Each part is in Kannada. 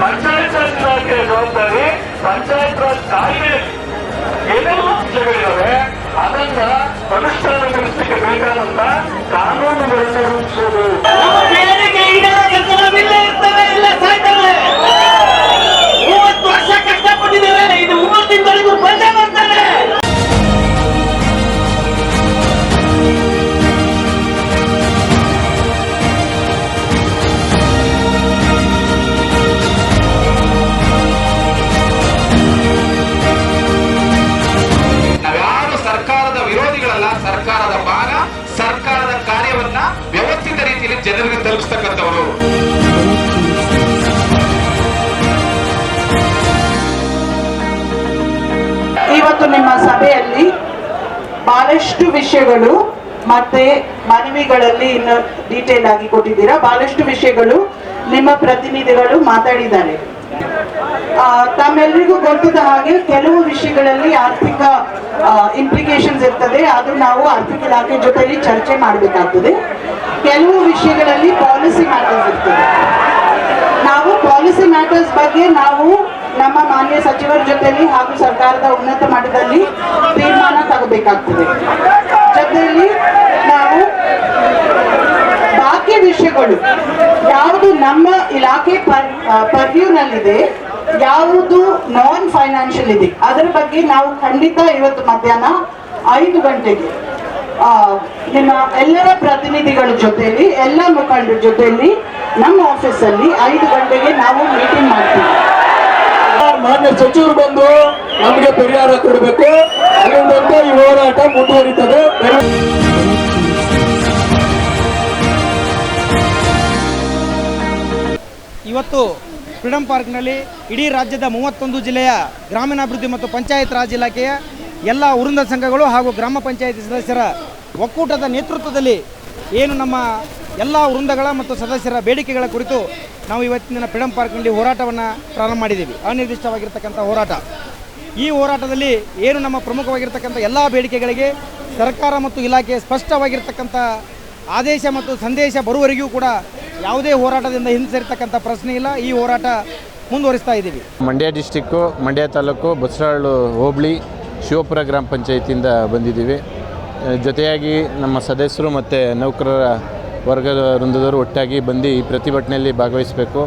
ಪಂಚಾಯತ್ ರಾಜ್ ಇಲಾಖೆ ಜವಾಬ್ದಾರಿ ಪಂಚಾಯತ್ ರಾಜ್ ಏನೆಲ್ಲ ಅಂಶಗಳಿದಾವೆ ಅದನ್ನ ಅನುಷ್ಠಾನಗೊಳಿಸಲಿಕ್ಕೆ ಬೇಕಾದಂತ ಕಾನೂನುಗಳನ್ನು ರೂಪಿಸೋದು. ವಿರೋಧಿಗಳಲ್ಲ ಸರ್ಕಾರದ ಬಾಲ ಸರ್ಕಾರದ ಕಾರ್ಯವನ್ನ ವ್ಯವಸ್ಥಿತ ರೀತಿಯಲ್ಲಿ ಜನರಿಗೆ ತಲುಪಿಸ್ತಕ್ಕಂಥವರು. ಇವತ್ತು ನಿಮ್ಮ ಸಭೆಯಲ್ಲಿ ಬಹಳಷ್ಟು ವಿಷಯಗಳು ಮತ್ತೆ ಮನವಿಗಳಲ್ಲಿ ಇನ್ನು ಡೀಟೇಲ್ ಆಗಿ ಕೊಟ್ಟಿದ್ದೀರಾ. ಬಹಳಷ್ಟು ವಿಷಯಗಳು ನಿಮ್ಮ ಪ್ರತಿನಿಧಿಗಳು ಮಾತಾಡಿದ್ದಾರೆ. ತಮ್ಮೆಲ್ಲರಿಗೂ ಗೊತ್ತಿದ್ದ ಹಾಗೆ ಕೆಲವು ವಿಷಯಗಳಲ್ಲಿ ಆರ್ಥಿಕ ಇಂಪ್ಲಿಕೇಶನ್ಸ್ ಇರ್ತದೆ. ಅದು ನಾವು ಆರ್ಥಿಕ ಇಲಾಖೆ ಜೊತೆಲಿ ಚರ್ಚೆ ಮಾಡಬೇಕಾಗ್ತದೆ. ಕೆಲವು ವಿಷಯಗಳಲ್ಲಿ ಪಾಲಿಸಿ ಮ್ಯಾಟರ್ಸ್ ಇರ್ತದೆ. ನಾವು ಪಾಲಿಸಿ ಮ್ಯಾಟರ್ಸ್ ಬಗ್ಗೆ ನಾವು ನಮ್ಮ ಮಾನ್ಯ ಸಚಿವರ ಜೊತೆಲಿ ಹಾಗೂ ಸರ್ಕಾರದ ಉನ್ನತ ಮಟ್ಟದಲ್ಲಿ ತೀರ್ಮಾನ ತಗೋಬೇಕಾಗ್ತದೆ. ಜೊತೆಯಲ್ಲಿ ನಾವು ಬಾಕಿ ವಿಷಯಗಳು ಯಾವುದು ನಮ್ಮ ಇಲಾಖೆ ಪರ್ವ್ಯೂನಲ್ಲಿದೆ, ಯಾವುದು ನಾನ್ ಫೈನಾನ್ಷಿಯಲ್ ಇದೆ. ಅದರ ಬಗ್ಗೆ ನಾವು ಖಂಡಿತ ಇವತ್ತು ಮಧ್ಯಾಹ್ನ ಐದು ಗಂಟೆಗೆ ನಿಮ್ಮ ಎಲ್ಲರ ಪ್ರತಿನಿಧಿಗಳ ಜೊತೆಯಲ್ಲಿ, ಎಲ್ಲ ಮುಖಂಡರ ಜೊತೆಯಲ್ಲಿ, ನಮ್ಮ ಆಫೀಸಲ್ಲಿ ಐದು ಗಂಟೆಗೆ ನಾವು ಮೀಟಿಂಗ್ ಮಾಡ್ತೀವಿ. ಮಾನ್ಯ ಸಚಿವರು ಬಂದು ನಮಗೆ ಪರಿಹಾರ ಕೊಡಬೇಕು. ಅದರಿಂದ ಈ ಹೋರಾಟ ಮುಂದುವರಿತದೆ. ಇವತ್ತು ಫ್ರೀಡಂ ಪಾರ್ಕ್ನಲ್ಲಿ ಇಡೀ ರಾಜ್ಯದ ಮೂವತ್ತೊಂದು ಜಿಲ್ಲೆಯ ಗ್ರಾಮೀಣಾಭಿವೃದ್ಧಿ ಮತ್ತು ಪಂಚಾಯತ್ ರಾಜ್ ಇಲಾಖೆಯ ಎಲ್ಲ ವೃಂದ ಸಂಘಗಳು ಹಾಗೂ ಗ್ರಾಮ ಪಂಚಾಯತಿ ಸದಸ್ಯರ ಒಕ್ಕೂಟದ ನೇತೃತ್ವದಲ್ಲಿ ಏನು ನಮ್ಮ ಎಲ್ಲ ವೃಂದಗಳ ಮತ್ತು ಸದಸ್ಯರ ಬೇಡಿಕೆಗಳ ಕುರಿತು ನಾವು ಇವತ್ತಿನ ಫ್ರೀಡಂ ಪಾರ್ಕ್ನಲ್ಲಿ ಹೋರಾಟವನ್ನು ಪ್ರಾರಂಭ ಮಾಡಿದ್ದೀವಿ. ಅನಿರ್ದಿಷ್ಟವಾಗಿರ್ತಕ್ಕಂಥ ಹೋರಾಟ. ಈ ಹೋರಾಟದಲ್ಲಿ ಏನು ನಮ್ಮ ಪ್ರಮುಖವಾಗಿರ್ತಕ್ಕಂಥ ಎಲ್ಲ ಬೇಡಿಕೆಗಳಿಗೆ ಸರ್ಕಾರ ಮತ್ತು ಇಲಾಖೆ ಸ್ಪಷ್ಟವಾಗಿರ್ತಕ್ಕಂಥ ಆದೇಶ ಮತ್ತು ಸಂದೇಶ ಬರುವವರೆಗೂ ಕೂಡ ಯಾವುದೇ ಹೋರಾಟದಿಂದ ಹಿಂಸರಿತಕ್ಕಂಥ ಪ್ರಶ್ನೆ ಇಲ್ಲ. ಈ ಹೋರಾಟ ಮುಂದುವರಿಸ್ತಾ ಇದ್ದೀವಿ. ಮಂಡ್ಯ ಡಿಸ್ಟಿಕ್ಕು, ಮಂಡ್ಯ ತಾಲೂಕು ಬಸರಾಳು ಹೋಬಳಿ, ಶಿವಪುರ ಗ್ರಾಮ ಪಂಚಾಯತಿಯಿಂದ ಬಂದಿದ್ದೀವಿ. ಜೊತೆಯಾಗಿ ನಮ್ಮ ಸದಸ್ಯರು ಮತ್ತು ನೌಕರರ ವರ್ಗದ ವೃಂದದವರು ಒಟ್ಟಾಗಿ ಬಂದು ಈ ಪ್ರತಿಭಟನೆಯಲ್ಲಿ ಭಾಗವಹಿಸಬೇಕು.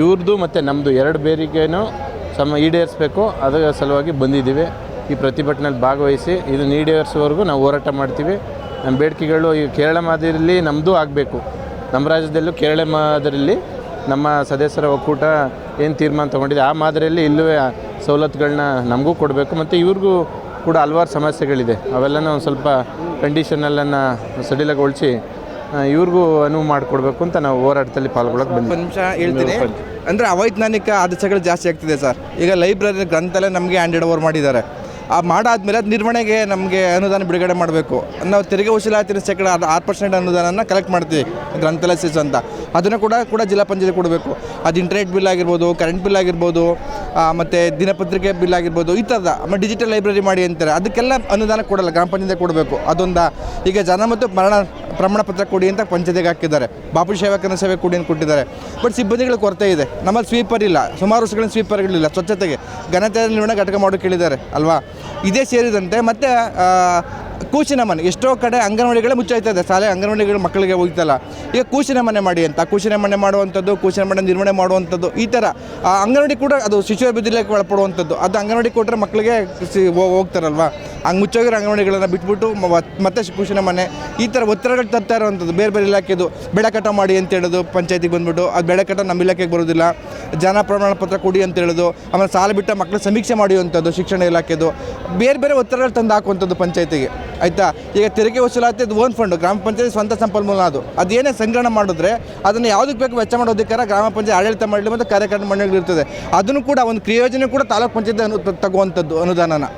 ಇವ್ರದ್ದು ಮತ್ತು ನಮ್ಮದು ಎರಡು ಬೇರಿಗೆನೂ ಸಮ ಈಡೇರಿಸಬೇಕು. ಅದರ ಸಲುವಾಗಿ ಬಂದಿದ್ದೀವಿ. ಈ ಪ್ರತಿಭಟನೆಯಲ್ಲಿ ಭಾಗವಹಿಸಿ ಇದನ್ನು ಈಡೇರಿಸುವವರೆಗೂ ನಾವು ಹೋರಾಟ ಮಾಡ್ತೀವಿ. ನಮ್ಮ ಬೇಡಿಕೆಗಳು ಈ ಕೇರಳ ಮಾದರಿಯಲ್ಲಿ ನಮ್ಮದು ಆಗಬೇಕು. ನಮ್ಮ ರಾಜ್ಯದಲ್ಲೂ ಕೇರಳ ಮಾದರಿಯಲ್ಲಿ ನಮ್ಮ ಸದಸ್ಯರ ಒಕ್ಕೂಟ ಏನು ತೀರ್ಮಾನ ತೊಗೊಂಡಿದೆ ಆ ಮಾದರಿಯಲ್ಲಿ ಇಲ್ಲೂ ಸವಲತ್ತುಗಳನ್ನ ನಮಗೂ ಕೊಡಬೇಕು. ಮತ್ತು ಇವ್ರಿಗೂ ಕೂಡ ಹಲ್ವಾರು ಸಮಸ್ಯೆಗಳಿದೆ. ಅವೆಲ್ಲನೂ ಒಂದು ಸ್ವಲ್ಪ ಕಂಡೀಷನಲ್ಲನ್ನು ಸಡಿಲಗೊಳಿಸಿ ಇವ್ರಿಗೂ ಅನುವು ಮಾಡಿಕೊಡ್ಬೇಕು ಅಂತ ನಾವು ಹೋರಾಟದಲ್ಲಿ ಪಾಲ್ಗೊಳ್ಳೋಕೆ ಒಂದು ಬಂದ್ವಿ ನಿಮಿಷ ಹೇಳ್ತೀನಿ. ಅಂದರೆ ಅವೈಜ್ಞಾನಿಕ ಆದೇಶಗಳು ಜಾಸ್ತಿ ಆಗ್ತಿದೆ ಸರ್. ಈಗ ಲೈಬ್ರರಿ ಗ್ರಂಥಾಲಯ ನಮಗೆ ಹ್ಯಾಂಡೆಡ್ ಓವರ್ ಮಾಡಿದ್ದಾರೆ. ಆ ಮಾಡಾದ್ಮೇಲೆ ಅದು ನಿರ್ವಹಣೆಗೆ ನಮಗೆ ಅನುದಾನ ಬಿಡುಗಡೆ ಮಾಡಬೇಕು. ನಾವು ತೆರಿಗೆ ವಸೂಲಾತಿನ ಶೇಕಡ ಆರು ಪರ್ಸೆಂಟ್ ಅನುದಾನನ ಕಲೆಕ್ಟ್ ಮಾಡ್ತೀವಿ ಗ್ರಂಥಾಲಯ ಅಂತ. ಅದನ್ನು ಕೂಡ ಕೂಡ ಜಿಲ್ಲಾ ಪಂಚಾಯತ್ ಕೊಡಬೇಕು. ಅದು ಇಂಟರ್ನೆಟ್ ಬಿಲ್ ಆಗಿರ್ಬೋದು ಕರೆಂಟ್ ಬಿಲ್ ಆಗಿರ್ಬೋದು ಮತ್ತು ದಿನಪತ್ರಿಕೆ ಬಿಲ್ ಆಗಿರ್ಬೋದು, ಈ ಥರದ, ಆಮೇಲೆ ಡಿಜಿಟಲ್ ಲೈಬ್ರರಿ ಮಾಡಿ ಅಂತಾರೆ. ಅದಕ್ಕೆಲ್ಲ ಅನುದಾನ ಕೊಡಲ್ಲ, ಗ್ರಾಮ ಪಂಚಾಯತ್ ಕೊಡಬೇಕು. ಅದೊಂದು, ಈಗ ಜನ ಮತ್ತು ಮರಣ ಪ್ರಮಾಣ ಪತ್ರ ಕೊಡಿ ಅಂತ ಪಂಚಾಯತಿಗೆ ಹಾಕಿದ್ದಾರೆ. ಬಾಪು ಸೇವಕನ ಸೇವೆ ಕೊಡಿ ಅಂತ ಕೊಟ್ಟಿದ್ದಾರೆ. ಬಟ್ ಸಿಬ್ಬಂದಿಗಳ ಕೊರತೆ ಇದೆ. ನಮ್ಮಲ್ಲಿ ಸ್ವೀಪರ್ ಇಲ್ಲ. ಸುಮಾರು ವರ್ಷಗಳಿಂದ ಸ್ವೀಪರ್ಗಳಿಲ್ಲ ಸ್ವಚ್ಛತೆಗೆ ಘನತೆ ನಿರ್ವಹಣೆ ಘಟಕ ಮಾಡೋಕೆ ಕೇಳಿದ್ದಾರೆ ಅಲ್ವಾ? ಇದೇ ಸೇರಿದಂತೆ ಮತ್ತು ಕೂಚಿನ ಮನೆ. ಎಷ್ಟೋ ಕಡೆ ಅಂಗನವಾಡಿಗಳೇ ಮುಚ್ಚಾಯ್ತಾ ಇದೆ ಶಾಲೆ ಅಂಗನವಾಡಿಗಳು ಮಕ್ಕಳಿಗೆ ಹೋಗ್ತಲ್ಲ. ಈಗ ಕೂಸಿನ ಮನೆ ಮಾಡಿ ಅಂತ, ಕೂಸಿನ ಮನೆ ಮಾಡುವಂಥದ್ದು, ಕೂಸಿನ ಮನೆ ನಿರ್ವಹಣೆ ಮಾಡುವಂಥದ್ದು, ಈ ಥರ. ಅಂಗನವಾಡಿ ಕೂಡ ಅದು ಶಿಶು ಅಭಿವೃದ್ಧಿಗೆ ಒಳಪಡುವಂಥದ್ದು. ಅದು ಅಂಗನವಾಡಿ ಕೊಟ್ಟರೆ ಮಕ್ಕಳಿಗೆ ಹೋಗ್ತಾರಲ್ವಾ? ಹಂಗೆ ಮುಚ್ಚೋಗಿರೋ ಅಂಗನವಾಡಿಗಳನ್ನು ಬಿಟ್ಬಿಟ್ಟು ಮತ್ತೆ ಕೂಸಿನ ಮನೆ. ಈ ಥರ ಒತ್ತಡಗಳು ತರ್ತಾ ಇರುವಂಥದ್ದು. ಬೇರೆ ಬೇರೆ ಇಲಾಖೆದು ಬೆಳೆ ಕಟಾವು ಮಾಡಿ ಅಂತ ಹೇಳೋದು ಪಂಚಾಯತಿಗೆ ಬಂದ್ಬಿಟ್ಟು. ಅದು ಬೆಳೆ ಕಟಾವು ನಮ್ಮ ಇಲಾಖೆಗೆ ಬರೋದಿಲ್ಲ. ಜನ ಪ್ರಮಾಣ ಪತ್ರ ಕೊಡಿ ಅಂತ ಹೇಳೋದು. ಆಮೇಲೆ ಸಾಲ ಬಿಟ್ಟ ಮಕ್ಕಳ ಸಮೀಕ್ಷೆ ಮಾಡುವಂಥದ್ದು ಶಿಕ್ಷಣ ಇಲಾಖೆದು. ಬೇರೆ ಬೇರೆ ಒತ್ತಡಗಳು ತಂದು ಹಾಕುವಂಥದ್ದು ಪಂಚಾಯತಿಗೆ. ಆಯಿತಾ? ಈಗ ತೆರಿಗೆ ವಸೂಲಾತಿ ಅದು ಓನ್ ಫಂಡ್ ಗ್ರಾಮ ಪಂಚಾಯತ್ ಸ್ವಂತ ಸಂಪನ್ಮೂಲ ಅದು. ಅದೇನೇ ಸಂಗ್ರಹಣ ಮಾಡಿದ್ರೆ ಅದನ್ನು ಯಾವುದಕ್ಕೆ ಬೇಕು ವೆಚ್ಚ ಮಾಡೋದಕ್ಕಾರ ಗ್ರಾಮ ಪಂಚಾಯತ್ ಆಡಳಿತ ಮಾಡಲಿ ಮತ್ತು ಕಾರ್ಯಕಾರಿ ಮಂಡಳಿಗಳಿರ್ತದೆ ಅದನ್ನು ಕೂಡ ಒಂದು ಕ್ರಿಯೋಜನೆ ಕೂಡ ತಾಲೂಕು ಪಂಚಾಯತ್ ಅನು ತಗೋವಂಥದ್ದು ಅನುದಾನನ.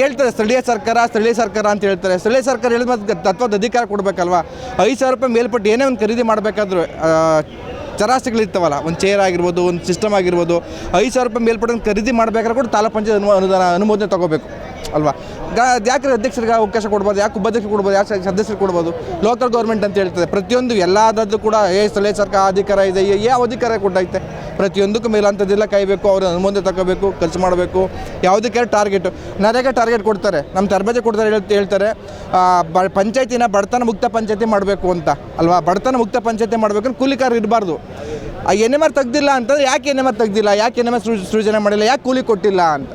ಹೇಳ್ತಾರೆ, ಸ್ಥಳೀಯ ಸರ್ಕಾರ ಸ್ಥಳೀಯ ಸರ್ಕಾರ ಅಂತ ಹೇಳ್ತಾರೆ. ಸ್ಥಳೀಯ ಸರ್ಕಾರ ಹೇಳಿದ ಮತ್ತೆ ತತ್ವದ ಅಧಿಕಾರ ಕೊಡಬೇಕಲ್ವಾ? ಐದು ಸಾವಿರ ರೂಪಾಯಿ ಮೇಲ್ಪಟ್ಟು ಏನೇ ಒಂದು ಖರೀದಿ ಮಾಡಬೇಕಾದ್ರೂ ಚರಾಸ್ತಿಗಳಿರ್ತಾವಲ್ಲ ಒಂದು ಚೇರ್ ಆಗಿರ್ಬೋದು, ಒಂದು ಸಿಸ್ಟಮ್ ಆಗಿರ್ಬೋದು, ಐದು ಸಾವಿರ ರೂಪಾಯಿ ಮೇಲ್ಪಟ್ಟು ಖರೀದಿ ಮಾಡಬೇಕಾದ್ರೆ ಕೂಡ ತಾಲೂಕು ಪಂಚಾಯತ್ ಅನು ಅನುದಾನ ಅನುಮೋದನೆ ತೊಗೋಬೇಕು. ಅಲ್ವಾ? ಯಾಕೆ ಅಧ್ಯಕ್ಷರಿಗೆ ಅವಕಾಶ ಕೊಡ್ಬೋದು? ಯಾಕೆ ಉಪಾಧ್ಯಕ್ಷರು ಕೊಡ್ಬೋದು? ಯಾಕೆ ಸದಸ್ಯರು ಕೊಡ್ಬೋದು? ಲೋಕಲ್ ಗೌರ್ಮೆಂಟ್ ಅಂತ ಹೇಳ್ತದೆ. ಪ್ರತಿಯೊಂದು ಎಲ್ಲದಾದ್ರೂ ಕೂಡ ಏ, ಸ್ಥಳೀಯ ಸರ್ಕಾರ ಅಧಿಕಾರ ಇದೆ. ಯಾವ ಅಧಿಕಾರ ಕೊಟ್ಟೈತೆ? ಪ್ರತಿಯೊಂದಕ್ಕೂ ಮೇಲಂಥದ್ದೆಲ್ಲ ಕಾಯಬೇಕು ಅವ್ರ ಅನುಮೋದನೆ ತಗೋಬೇಕು, ಖರ್ಚು ಮಾಡಬೇಕು. ಯಾವುದಕ್ಕೆ ಟಾರ್ಗೆಟು ನರೇಗಾ ಟಾರ್ಗೆಟ್ ಕೊಡ್ತಾರೆ. ನಮ್ಮ ತರಬೇತಿ ಕೊಡ್ತಾರೆ ಹೇಳ್ತಾ ಹೇಳ್ತಾರೆ. ಪಂಚಾಯತಿನ ಬಡತನ ಮುಕ್ತ ಪಂಚಾಯತಿ ಮಾಡಬೇಕು ಅಂತ. ಅಲ್ವಾ? ಬಡತನ ಮುಕ್ತ ಪಂಚಾಯತಿ ಮಾಡಬೇಕು ಕೂಲಿಕಾರರು ಇರಬಾರ್ದು. ಆ ಎನ್ ಎಂ ಆರ್ ತೆಗ್ದಿಲ್ಲ ಅಂತಂದ್ರೆ ಯಾಕೆ ಎನ್ ಎಂ ಆರ್ ತೆಗ್ದಿಲ್ಲ? ಯಾಕೆ ಎನ್ ಎಂ ಆರ್ ಸೃಜನೆ ಮಾಡಿಲ್ಲ? ಯಾಕೆ ಕೂಲಿ ಕೊಟ್ಟಿಲ್ಲ ಅಂತ.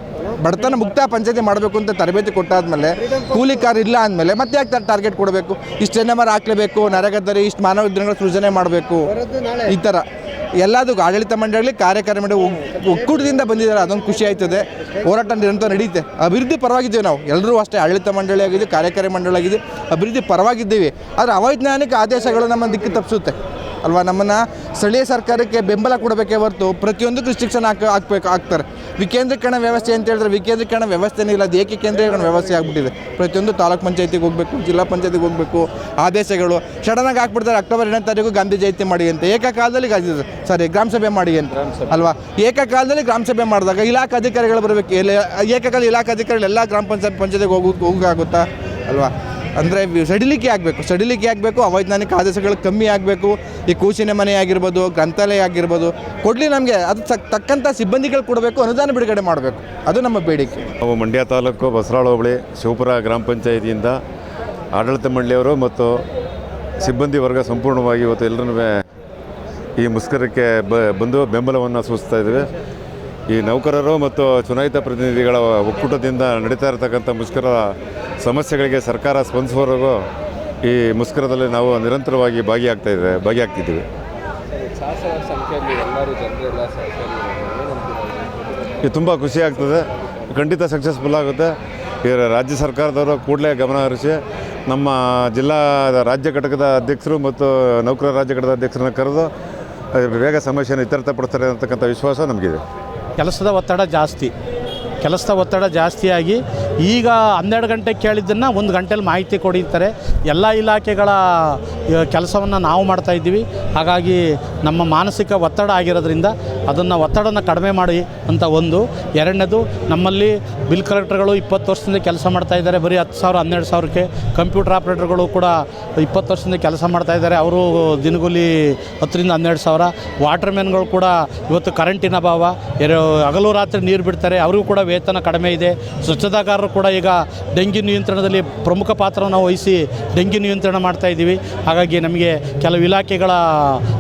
ಬಡತನ ಮುಕ್ತ ಪಂಚಾಯತಿ ಮಾಡಬೇಕು ಅಂತ ತರಬೇತಿ ಕೊಟ್ಟಾದ್ಮೇಲೆ ಕೂಲಿ ಕಾರ್ ಇಲ್ಲ ಅಂದಮೇಲೆ ಮತ್ತೆ ಯಾಕೆ ಟಾರ್ಗೆಟ್ ಕೊಡಬೇಕು? ಇಷ್ಟು ಎನ್ ಎಂ ಆರ್ ಹಾಕ್ಲೇಬೇಕು ನರಗದ್ದರಿ ಇಷ್ಟು ಮಾನವ ದಿನಗಳ ಸೃಜನೆ ಮಾಡಬೇಕು. ಈ ಥರ ಎಲ್ಲದಕ್ಕೂ ಆಡಳಿತ ಮಂಡಳಿ ಕಾರ್ಯಕಾರಿ ಮಂಡಳಿ ಒಕ್ಕೂಟದಿಂದ ಬಂದಿದ್ದಾರೆ. ಅದೊಂದು ಖುಷಿ ಆಯ್ತದೆ. ಹೋರಾಟ ನಿರಂತರ ನಡೀತೆ. ಅಭಿವೃದ್ಧಿ ಪರವಾಗಿದ್ದೇವೆ ನಾವು. ಎಲ್ಲರೂ ಅಷ್ಟೇ ಆಡಳಿತ ಮಂಡಳಿ ಆಗಿದೆ, ಕಾರ್ಯಕಾರಿ ಮಂಡಳಿ ಆಗಿದೆ. ಅಭಿವೃದ್ಧಿ ಪರವಾಗಿದ್ದೀವಿ. ಆದರೆ ಅವೈಜ್ಞಾನಿಕ ಆದೇಶಗಳು ನಮ್ಮ ದಿಕ್ಕು ತಪ್ಪಿಸುತ್ತೆ. ಅಲ್ವಾ? ನಮ್ಮನ್ನು ಸ್ಥಳೀಯ ಸರ್ಕಾರಕ್ಕೆ ಬೆಂಬಲ ಕೊಡಬೇಕೇ ಹೊರತು ಪ್ರತಿಯೊಂದಕ್ಕೂ ರಿಸ್ಟ್ರಿಕ್ಷನ್ ಹಾಕ ಹಾಕ್ಬೇಕು ಹಾಕ್ತಾರೆ. ವಿಕೇಂದ್ರೀಕರಣ ವ್ಯವಸ್ಥೆ ಅಂತ ಹೇಳಿದ್ರೆ ವಿಕೇಂದ್ರೀಕರಣ ವ್ಯವಸ್ಥೆನೇ ಇಲ್ಲ. ಅದು ಏಕೀಕೇಂದ್ರೀಕರಣ ವ್ಯವಸ್ಥೆ ಆಗಿಬಿಟ್ಟಿದೆ? ಪ್ರತಿಯೊಂದು ತಾಲೂಕು ಪಂಚಾಯತಿಗೆ ಹೋಗಬೇಕು ಜಿಲ್ಲಾ ಪಂಚಾಯತಿಗೆ ಹೋಗಬೇಕು ಆದೇಶಗಳು ಸಡನ್ನಾಗಿ ಹಾಕ್ಬಿಡ್ತಾರೆ. ಅಕ್ಟೋಬರ್ ಎರಡನೇ ತಾರೀಕು ಗಾಂಧಿ ಜಯಂತಿ ಮಾಡಿ ಅಂತ. ಏಕಕಾಲದಲ್ಲಿ ಸಾರಿ ಗ್ರಾಮ ಸಭೆ ಮಾಡಿ ಅಂತ. ಅಲ್ವಾ? ಏಕಕಾಲದಲ್ಲಿ ಗ್ರಾಮ ಸಭೆ ಮಾಡಿದಾಗ ಇಲಾಖೆ ಅಧಿಕಾರಿಗಳು ಬರಬೇಕು. ಎಲ್ಲ ಏಕಕಾಲ ಇಲಾಖೆ ಅಧಿಕಾರಿಗಳು ಎಲ್ಲ ಗ್ರಾಮ ಪಂಚಾಯತ್ ಪಂಚಾಯತಿಗೆ ಹೋಗೋ ಹೋಗೋಕ್ಕಾಗುತ್ತಾ? ಅಲ್ವಾ? ಅಂದರೆ ಸಡಿಲಿಕೆ ಆಗಬೇಕು ಸಡಿಲಿಕೆ ಆಗಬೇಕು, ಅವೈಜ್ಞಾನಿಕ ಆದೇಶಗಳು ಕಮ್ಮಿ ಆಗಬೇಕು, ಈ ಕೂಸಿನ ಮನೆ ಆಗಿರ್ಬೋದು, ಗ್ರಂಥಾಲಯ ಆಗಿರ್ಬೋದು, ಕೊಡಲಿ ನಮಗೆ ಅದು ತಕ್- ತಕ್ಕಂಥ ಸಿಬ್ಬಂದಿಗಳು ಕೊಡಬೇಕು, ಅನುದಾನ ಬಿಡುಗಡೆ ಮಾಡಬೇಕು. ಅದು ನಮ್ಮ ಬೇಡಿಕೆ. ನಾವು ಮಂಡ್ಯ ತಾಲೂಕು ಬಸರಾಳ ಹೋಬಳಿ, ಶಿವಪುರ ಗ್ರಾಮ ಪಂಚಾಯಿತಿಯಿಂದ ಆಡಳಿತ ಮಂಡಳಿಯವರು ಮತ್ತು ಸಿಬ್ಬಂದಿ ವರ್ಗ ಸಂಪೂರ್ಣವಾಗಿ ಇವತ್ತು ಎಲ್ಲರೂ ಈ ಮುಷ್ಕರಕ್ಕೆ ಬಂದು ಬೆಂಬಲವನ್ನು ಸೂಚಿಸ್ತಾ ಇದ್ದೇವೆ. ಈ ನೌಕರರು ಮತ್ತು ಚುನಾಯಿತ ಪ್ರತಿನಿಧಿಗಳ ಒಕ್ಕೂಟದಿಂದ ನಡೀತಾ ಇರತಕ್ಕಂಥ ಮುಷ್ಕರ ಸಮಸ್ಯೆಗಳಿಗೆ ಸರ್ಕಾರ ಸ್ಪಂದಿಸುವವರೆಗೂ ಈ ಮುಷ್ಕರದಲ್ಲಿ ನಾವು ನಿರಂತರವಾಗಿ ಭಾಗಿಯಾಗ್ತಾ ಇದ್ದೇವೆ ಭಾಗಿಯಾಗ್ತಿದ್ದೀವಿ. ಇದು ತುಂಬ ಖುಷಿ ಆಗ್ತದೆ. ಖಂಡಿತ ಸಕ್ಸಸ್ಫುಲ್ ಆಗುತ್ತೆ. ಈ ರಾಜ್ಯ ಸರ್ಕಾರದವರು ಕೂಡಲೇ ಗಮನ ಹರಿಸಿ ನಮ್ಮ ಜಿಲ್ಲಾ ರಾಜ್ಯ ಘಟಕದ ಅಧ್ಯಕ್ಷರು ಮತ್ತು ನೌಕರರ ರಾಜ್ಯ ಘಟಕದ ಅಧ್ಯಕ್ಷರನ್ನ ಕರೆದು ಬೇಗ ಸಮಸ್ಯೆಯನ್ನು ಇತ್ಯರ್ಥಪಡಿಸ್ತಾರೆ ಅಂತಕ್ಕಂಥ ವಿಶ್ವಾಸ ನಮಗಿದೆ. ಕೆಲಸದ ಒತ್ತಡ ಜಾಸ್ತಿ. ಕೆಲಸದ ಒತ್ತಡ ಜಾಸ್ತಿಯಾಗಿ ಈಗ ಹನ್ನೆರಡು ಗಂಟೆ ಕೇಳಿದ್ದನ್ನು ಒಂದು ಗಂಟೆಲಿ ಮಾಹಿತಿ ಕೊಡಿತಾರೆ ಎಲ್ಲ ಇಲಾಖೆಗಳ ಕೆಲಸವನ್ನು ನಾವು ಮಾಡ್ತಾ ಇದ್ದೀವಿ. ಹಾಗಾಗಿ ನಮ್ಮ ಮಾನಸಿಕ ಒತ್ತಡ ಆಗಿರೋದ್ರಿಂದ ಅದನ್ನು ಒತ್ತಡನ ಕಡಿಮೆ ಮಾಡಿ ಅಂತ ಒಂದು. ಎರಡನೇದು, ನಮ್ಮಲ್ಲಿ ಬಿಲ್ ಕಲೆಕ್ಟರ್ಗಳು ಇಪ್ಪತ್ತು ವರ್ಷದಿಂದ ಕೆಲಸ ಮಾಡ್ತಾ ಇದ್ದಾರೆ. ಬರೀ ಹತ್ತು ಸಾವಿರ, ಹನ್ನೆರಡು ಸಾವಿರಕ್ಕೆ. ಕಂಪ್ಯೂಟರ್ ಆಪ್ರೇಟರ್ಗಳು ಕೂಡ ಇಪ್ಪತ್ತು ವರ್ಷದಿಂದ ಕೆಲಸ ಮಾಡ್ತಾ ಇದ್ದಾರೆ. ಅವರು ದಿನಗೂಲಿ ಹತ್ತರಿಂದ ಹನ್ನೆರಡು ಸಾವಿರ. ವಾಟರ್ ಮ್ಯಾನ್ಗಳು ಕೂಡ ಇವತ್ತು ಕರೆಂಟಿನ ಅಭಾವ. ಎರ- ಹಗಲು ರಾತ್ರಿ ನೀರು ಬಿಡ್ತಾರೆ. ಅವರಿಗೂ ಕೂಡ ವೇತನ ಕಡಿಮೆ ಇದೆ. ಸ್ವಚ್ಛತಾಗಾರರು ಕೂಡ ಈಗ ಡೆಂಗಿ ನಿಯಂತ್ರಣದಲ್ಲಿ ಪ್ರಮುಖ ಪಾತ್ರವನ್ನು ವಹಿಸಿ ಡೆಂಗಿ ನಿಯಂತ್ರಣ ಮಾಡ್ತಾ ಇದ್ದೀವಿ. ಹಾಗಾಗಿ ನಮಗೆ ಕೆಲವು ಇಲಾಖೆಗಳ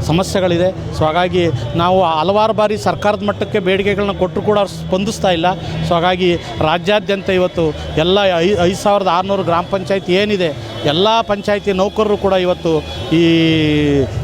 ಸಮಸ್ಯೆಗಳಿದೆ. ಸೊ ಹಾಗಾಗಿ ನಾವು ಹಲವಾರು ಬಾರಿ ಸರ್ಕಾರದ ಮಟ್ಟಕ್ಕೆ ಬೇಡಿಕೆಗಳನ್ನ ಕೊಟ್ಟರು ಕೂಡ ಸ್ಪಂದಿಸ್ತಾ ಇಲ್ಲ. ಸೊ ಹಾಗಾಗಿ ರಾಜ್ಯಾದ್ಯಂತ ಇವತ್ತು ಎಲ್ಲ ಐ, ಐದು ಸಾವಿರದ ಆರುನೂರು ಗ್ರಾಮ ಪಂಚಾಯತಿ ಏನಿದೆ ಎಲ್ಲ ಪಂಚಾಯಿತಿ ನೌಕರರು ಕೂಡ ಇವತ್ತು ಈ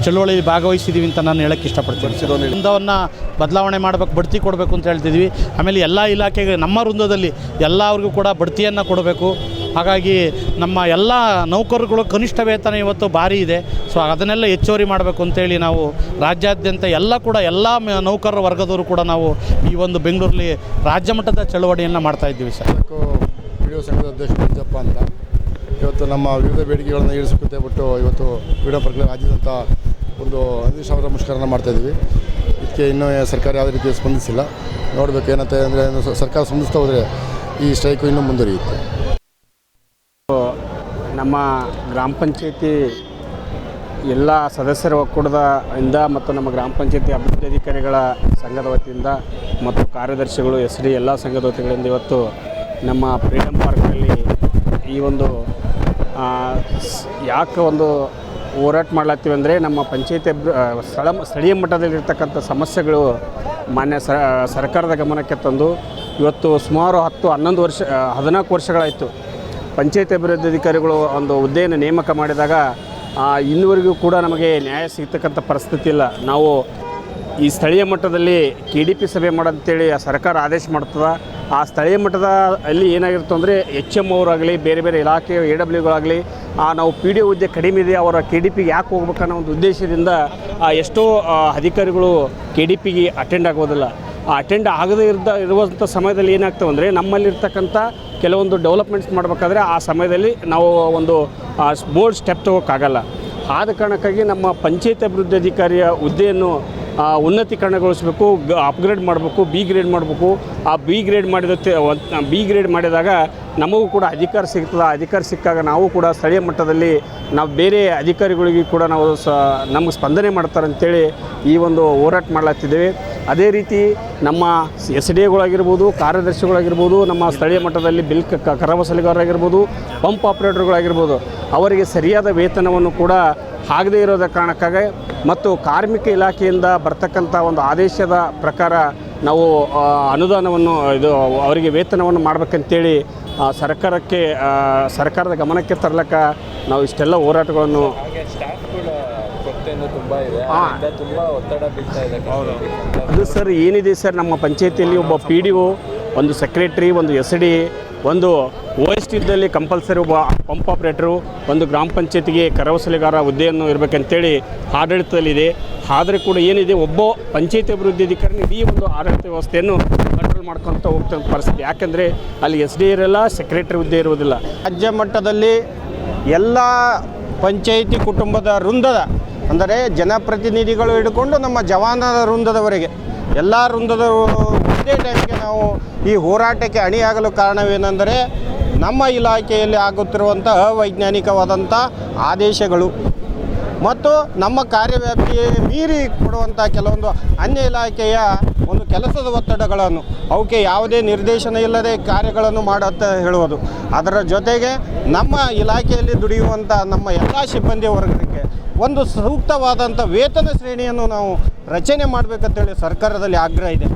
ಚಳುವಳಿಯಲ್ಲಿ ಭಾಗವಹಿಸಿದ್ದೀವಿ ಅಂತ ನಾನು ಹೇಳಕ್ಕೆ ಇಷ್ಟಪಡ್ತೀನಿ. ವೃಂದವನ್ನು ಬದಲಾವಣೆ ಮಾಡಬೇಕು ಬಡ್ತಿ ಕೊಡಬೇಕು ಅಂತ ಹೇಳ್ತಿದ್ವಿ. ಆಮೇಲೆ ಎಲ್ಲ ಇಲಾಖೆಗೆ ನಮ್ಮ ವೃಂದದಲ್ಲಿ ಎಲ್ಲರಿಗೂ ಕೂಡ ಬಡ್ತಿಯನ್ನು ಕೊಡಬೇಕು. ಹಾಗಾಗಿ ನಮ್ಮ ಎಲ್ಲ ನೌಕರರುಗಳು ಕನಿಷ್ಠ ವೇತನ ಇವತ್ತು ಭಾರಿ ಇದೆ. ಸೊ ಅದನ್ನೆಲ್ಲ ಹೆಚ್ಚುವರಿ ಮಾಡಬೇಕು ಅಂತೇಳಿ ನಾವು ರಾಜ್ಯಾದ್ಯಂತ ಎಲ್ಲ ಕೂಡ ಎಲ್ಲ ನೌಕರರ ವರ್ಗದವರು ಕೂಡ ನಾವು ಈ ಒಂದು ಬೆಂಗಳೂರಲ್ಲಿ ರಾಜ್ಯ ಮಟ್ಟದ ಚಳುವಳಿಯನ್ನು ಮಾಡ್ತಾ ಇದ್ದೀವಿ ಸರ್. ಸಂಘದ ಅಧ್ಯಕ್ಷ ಅಂತ. ಇವತ್ತು ನಮ್ಮ ವಿವಿಧ ಬೇಡಿಕೆಗಳನ್ನು ಈಡೇರಿಸಕ್ಕೆ ಬಿಟ್ಟು ಇವತ್ತು ಕ್ರೀಡಾ ಪ್ರಕ್ರಿಯೆ ರಾಜ್ಯದಂಥ ಒಂದು ಹದಿನೈದು ಸಾವಿರ ಮುಷ್ಕರನ ಮಾಡ್ತಾಯಿದ್ವಿ ಇದಕ್ಕೆ ಇನ್ನೂ ಸರ್ಕಾರ ಯಾವುದೇ ರೀತಿ ಸ್ಪಂದಿಸಿಲ್ಲ. ನೋಡಬೇಕು ಏನಂತ ಅಂದರೆ ಸರ್ಕಾರ ಸ್ಪಂದಿಸ್ತಾ ಹೋದರೆ ಈ ಸ್ಟ್ರೈಕು ಇನ್ನೂ ಮುಂದುವರಿಯುತ್ತೆ. ನಮ್ಮ ಗ್ರಾಮ ಪಂಚಾಯತಿ ಎಲ್ಲ ಸದಸ್ಯರ ಒಕ್ಕೂಟದ ಇಂದ ಮತ್ತು ನಮ್ಮ ಗ್ರಾಮ ಪಂಚಾಯತಿ ಅಭಿವೃದ್ಧಿ ಅಧಿಕಾರಿಗಳ ಸಂಘದ ವತಿಯಿಂದ ಮತ್ತು ಕಾರ್ಯದರ್ಶಿಗಳು, ಎಸ್ ಡಿ, ಎಲ್ಲ ಸಂಘದ ವತಿಗಳಿಂದ ಇವತ್ತು ನಮ್ಮ ಫ್ರೀಡಮ್ ಪಾರ್ಕ್ನಲ್ಲಿ ಈ ಒಂದು ಯಾಕೆ ಒಂದು ಹೋರಾಟ ಮಾಡ್ಲತ್ತೀವಿ ಅಂದರೆ ನಮ್ಮ ಪಂಚಾಯತಿ ಸ್ಥಳ, ಸ್ಥಳೀಯ ಮಟ್ಟದಲ್ಲಿರ್ತಕ್ಕಂಥ ಸಮಸ್ಯೆಗಳು ಮಾನ್ಯ ಸರ್ಕಾರದ ಗಮನಕ್ಕೆ ತಂದು ಇವತ್ತು ಸುಮಾರು ಹತ್ತು, ಹನ್ನೊಂದು ವರ್ಷ ಹದಿನಾಲ್ಕು ವರ್ಷಗಳಾಯಿತು. ಪಂಚಾಯತ್ ಅಭಿವೃದ್ಧಿ ಅಧಿಕಾರಿಗಳು ಒಂದು ಹುದ್ದೆಯನ್ನು ನೇಮಕ ಮಾಡಿದಾಗ ಇನ್ನುವರೆಗೂ ಕೂಡ ನಮಗೆ ನ್ಯಾಯ ಸಿಗ್ತಕ್ಕಂಥ ಪರಿಸ್ಥಿತಿ ಇಲ್ಲ. ನಾವು ಈ ಸ್ಥಳೀಯ ಮಟ್ಟದಲ್ಲಿ ಕೆ ಡಿ ಪಿ ಸಭೆ ಆ ಸರ್ಕಾರ ಆದೇಶ ಮಾಡ್ತದೆ. ಆ ಸ್ಥಳೀಯ ಮಟ್ಟದ ಅಲ್ಲಿ ಏನಾಗಿರುತ್ತೆ ಅಂದರೆ ಎಚ್ ಎಂ ಅವರಾಗಲಿ ಬೇರೆ ಬೇರೆ ಇಲಾಖೆ ಎ ಡಬ್ಲ್ಯೂಗಳಾಗಲಿ ನಾವು ಪಿ ಡಿ ಹುದ್ದೆ ಕಡಿಮೆ ಇದೆ ಅವರ ಕೆ ಡಿ ಪಿಗೆ ಯಾಕೆ ಹೋಗ್ಬೇಕನ್ನೋ ಒಂದು ಉದ್ದೇಶದಿಂದ ಆ, ಎಷ್ಟೋ ಅಧಿಕಾರಿಗಳು ಕೆ ಡಿ ಪಿಗೆ ಅಟೆಂಡ್ ಆಗೋದಿಲ್ಲ. ಆ ಅಟೆಂಡ್ ಆಗದೇ ಇರ್ದ ಇರುವಂಥ ಸಮಯದಲ್ಲಿ ಏನಾಗ್ತವೆ ಅಂದರೆ ನಮ್ಮಲ್ಲಿರ್ತಕ್ಕಂಥ ಕೆಲವೊಂದು ಡೆವಲಪ್ಮೆಂಟ್ಸ್ ಮಾಡಬೇಕಾದ್ರೆ ಆ ಸಮಯದಲ್ಲಿ ನಾವು ಒಂದು ಬೋರ್ಡ್ ಸ್ಟೆಪ್ ತೊಗೋಕ್ಕಾಗಲ್ಲ. ಆದ ಕಾರಣಕ್ಕಾಗಿ ನಮ್ಮ ಪಂಚಾಯತ್ ಅಭಿವೃದ್ಧಿ ಅಧಿಕಾರಿಯ ಹುದ್ದೆಯನ್ನು ಆ, ಉನ್ನತೀಕರಣಗೊಳಿಸಬೇಕು ಅಪ್ಗ್ರೇಡ್ ಮಾಡಬೇಕು ಬಿ ಗ್ರೇಡ್ ಮಾಡಬೇಕು. ಆ ಬಿ ಗ್ರೇಡ್ ಮಾಡಿದ ಬಿ ಗ್ರೇಡ್ ಮಾಡಿದಾಗ ನಮಗೂ ಕೂಡ ಅಧಿಕಾರ ಸಿಗ್ತದೆ. ಅಧಿಕಾರ ಸಿಕ್ಕಾಗ ನಾವು ಕೂಡ ಸ್ಥಳೀಯ ಮಟ್ಟದಲ್ಲಿ ನಾವು ಬೇರೆ ಅಧಿಕಾರಿಗಳಿಗೆ ಕೂಡ ನಾವು ಸ, ನಮ್ಗೆ ಸ್ಪಂದನೆ ಮಾಡ್ತಾರೆ ಅಂತೇಳಿ ಈ ಒಂದು ಹೋರಾಟ ಮಾಡ್ಲತ್ತಿದ್ದೇವೆ. ಅದೇ ರೀತಿ ನಮ್ಮ ಎಸ್ ಡಿ ಎಗಳಾಗಿರ್ಬೋದು, ಕಾರ್ಯದರ್ಶಿಗಳಾಗಿರ್ಬೋದು, ನಮ್ಮ ಸ್ಥಳೀಯ ಮಟ್ಟದಲ್ಲಿ ಬಿಲ್ ಕರವಸಲಿಗಾರರಾಗಿರ್ಬೋದು, ಪಂಪ್ ಆಪ್ರೇಟರ್ಗಳಾಗಿರ್ಬೋದು, ಅವರಿಗೆ ಸರಿಯಾದ ವೇತನವನ್ನು ಕೂಡ ಆಗದೇ ಇರೋದ ಕಾರಣಕ್ಕಾಗಿ ಮತ್ತು ಕಾರ್ಮಿಕ ಇಲಾಖೆಯಿಂದ ಬರ್ತಕ್ಕಂಥ ಒಂದು ಆದೇಶದ ಪ್ರಕಾರ ನಾವು ಅನುದಾನವನ್ನು ಇದು ಅವರಿಗೆ ವೇತನವನ್ನು ಮಾಡಬೇಕಂತೇಳಿ ಸರ್ಕಾರಕ್ಕೆ ಸರ್ಕಾರದ ಗಮನಕ್ಕೆ ತರಲಕ್ಕ ನಾವು ಇಷ್ಟೆಲ್ಲ ಹೋರಾಟಗಳನ್ನು ಅದು ಸರ್ ಏನಿದೆ ಸರ್ ನಮ್ಮ ಪಂಚಾಯತಿಯಲ್ಲಿ ಒಬ್ಬ ಪಿ ಡಿ ಒ ಒಂದು ಸೆಕ್ರೆಟ್ರಿ ಒಂದು ಎಸ್ ಡಿ ಒಂದು ಓ ಎಸ್ ಟಿದಲ್ಲಿ ಕಂಪಲ್ಸರಿ ಒಬ್ಬ ಪಂಪ್ ಆಪ್ರೇಟರು ಒಂದು ಗ್ರಾಮ ಪಂಚಾಯತಿಗೆ ಕರವಸಲಿಗಾರ ಹುದ್ದೆಯನ್ನು ಇರಬೇಕಂತೇಳಿ ಆಡಳಿತದಲ್ಲಿದೆ. ಆದರೆ ಕೂಡ ಏನಿದೆ, ಒಬ್ಬ ಪಂಚಾಯತಿ ಅಭಿವೃದ್ಧಿ ಅಧಿಕಾರಿ ಇಡೀ ಒಂದು ಆಡಳಿತ ವ್ಯವಸ್ಥೆಯನ್ನು ಕಂಟ್ರೋಲ್ ಮಾಡ್ಕೊತ ಹೋಗ್ತಾ ಪರಿಸ್ಥಿತಿ. ಯಾಕೆಂದರೆ ಅಲ್ಲಿ ಎಸ್ ಡಿ ಇರಲ್ಲ ಸೆಕ್ರೆಟರಿ ಹುದ್ದೆ ಇರುವುದಿಲ್ಲ. ರಾಜ್ಯ ಮಟ್ಟದಲ್ಲಿ ಎಲ್ಲ ಪಂಚಾಯಿತಿ ಕುಟುಂಬದ ವೃಂದದ, ಅಂದರೆ ಜನಪ್ರತಿನಿಧಿಗಳು ಹಿಡ್ಕೊಂಡು ನಮ್ಮ ಜವಾನರ ವೃಂದದವರೆಗೆ, ಎಲ್ಲ ವೃಂದದ ಒಂದೇ ಟೈಮ್ಗೆ ನಾವು ಈ ಹೋರಾಟಕ್ಕೆ ಅಣಿಯಾಗಲು ಕಾರಣವೇನೆಂದರೆ ನಮ್ಮ ಇಲಾಖೆಯಲ್ಲಿ ಆಗುತ್ತಿರುವಂಥ ಅವೈಜ್ಞಾನಿಕವಾದಂಥ ಆದೇಶಗಳು ಮತ್ತು ನಮ್ಮ ಕಾರ್ಯವ್ಯಾಪ್ತಿಯೇ ಮೀರಿ ಕೊಡುವಂಥ ಕೆಲವೊಂದು ಅನ್ಯ ಇಲಾಖೆಯ ಒಂದು ಕೆಲಸದ ಒತ್ತಡಗಳನ್ನು, ಅವಕ್ಕೆ ಯಾವುದೇ ನಿರ್ದೇಶನ ಇಲ್ಲದೆ ಕಾರ್ಯಗಳನ್ನು ಮಾಡುತ್ತ ಹೇಳುವುದು. ಅದರ ಜೊತೆಗೆ ನಮ್ಮ ಇಲಾಖೆಯಲ್ಲಿ ದುಡಿಯುವಂಥ ನಮ್ಮ ಎಲ್ಲ ಸಿಬ್ಬಂದಿ ವರ್ಗಕ್ಕೆ ಒಂದು ಸೂಕ್ತವಾದಂಥ ವೇತನ ಶ್ರೇಣಿಯನ್ನು ನಾವು ರಚನೆ ಮಾಡಬೇಕಂತೇಳಿ ಸರ್ಕಾರದಲ್ಲಿ ಆಗ್ರಹ ಇದೆ.